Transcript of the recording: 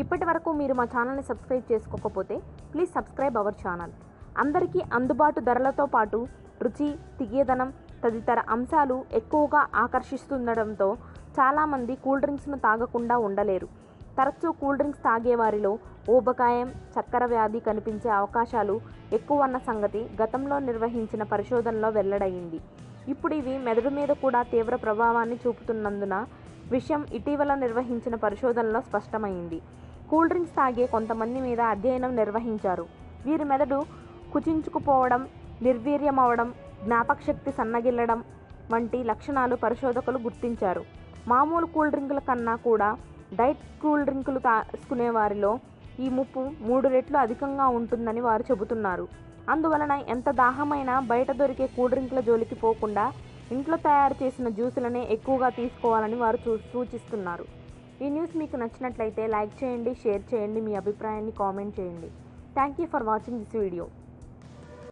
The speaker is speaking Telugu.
ఇప్పటి వరకు మీరు మా ఛానల్ని సబ్స్క్రైబ్ చేసుకోకపోతే ప్లీజ్ సబ్స్క్రైబ్ అవర్ ఛానల్. అందరికీ అందుబాటు ధరలతో పాటు రుచి తియ్యదనం తదితర అంశాలు ఎక్కువగా ఆకర్షిస్తుండడంతో చాలామంది కూల్ డ్రింక్స్ను తాగకుండా ఉండలేరు. తరచూ కూల్ డ్రింక్స్ తాగేవారిలో ఊబకాయం చక్కెర వ్యాధి కనిపించే అవకాశాలు ఎక్కువ అన్న సంగతి గతంలో నిర్వహించిన పరిశోధనలో వెల్లడయింది ఇప్పుడు ఇవి మెదడు మీద కూడా తీవ్ర ప్రభావాన్ని చూపుతున్నందున విషయం ఇటీవల నిర్వహించిన పరిశోధనలో స్పష్టమైంది. కూల్ డ్రింక్స్ తాగే కొంతమంది మీద అధ్యయనం నిర్వహించారు. వీరి మెదడు కుచించుకుపోవడం నిర్వీర్యమవడం జ్ఞాపకశక్తి సన్నగిల్లడం వంటి లక్షణాలు పరిశోధకులు గుర్తించారు. మామూలు కూల్ డ్రింకుల కన్నా కూడా డైట్ కూల్ డ్రింకులు తీసుకునే వారిలో ఈ ముప్పు మూడు రెట్లు అధికంగా ఉంటుందని వారు చెబుతున్నారు. అందువలన ఎంత దాహమైనా బయట దొరికే కూల్ డ్రింకుల జోలికి పోకుండా ఇంట్లో తయారు చేసిన జ్యూసులనే ఎక్కువగా తీసుకోవాలని వారు చూ సూచిస్తున్నారు. ఈ న్యూస్ మీకు నచ్చినట్లయితే లైక్ చేయండి షేర్ చేయండి మీ అభిప్రాయాన్ని కామెంట్ చేయండి. Thank you for watching this video.